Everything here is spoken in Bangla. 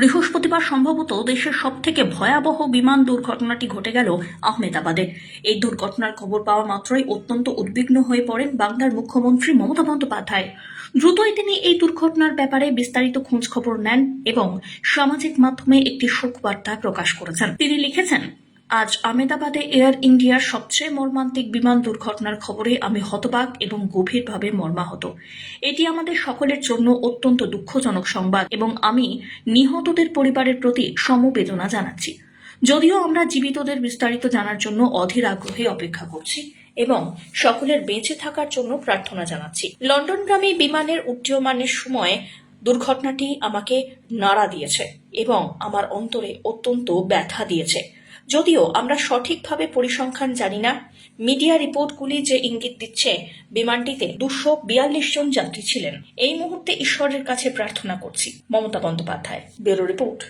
বৃহস্পতিবার সম্ভবত দেশের সব থেকে ভয়াবহ বিমান দুর্ঘটনাটি ঘটে গেল আহমেদাবাদে। এই দুর্ঘটনার খবর পাওয়া মাত্রই অত্যন্ত উদ্বিগ্ন হয়ে পড়েন বাংলার মুখ্যমন্ত্রী মমতা বন্দ্যোপাধ্যায়। দ্রুতই তিনি এই দুর্ঘটনার ব্যাপারে বিস্তারিত খোঁজ খবর নেন এবং সামাজিক মাধ্যমে একটি শোক বার্তা প্রকাশ করেছেন। তিনি লিখেছেন আজ আমেদাবাদে এয়ার ইন্ডিয়ার সবচেয়ে মর্মান্তিক বিমান দুর্ঘটনার খবরে আমি হতবাক এবং গভীরভাবে মর্মাহত। এটি আমাদের সকলের জন্য অত্যন্ত দুঃখজনক সংবাদ এবং আমি নিহতদের পরিবারের প্রতি সমবেদনা জানাচ্ছি। যদিও আমরা জীবিতদের বিস্তারিত জানার জন্য অধীর আগ্রহে অপেক্ষা করছি এবং সকলের বেঁচে থাকার জন্য প্রার্থনা জানাচ্ছি। লন্ডনগামী বিমানের উড্ডীয়মানের সময় দুর্ঘটনাটি আমাকে নাড়া দিয়েছে এবং আমার অন্তরে অত্যন্ত ব্যথা দিয়েছে। যদিও আমরা সঠিকভাবে পরিসংখ্যান জানি না, মিডিয়া রিপোর্টগুলি যে ইঙ্গিত দিচ্ছে, বিমানটিতে দুশো বিয়াল্লিশ জন যাত্রী ছিলেন। এই মুহূর্তে ঈশ্বরের কাছে প্রার্থনা করছি। Mamata Bandyopadhyay, bureau report.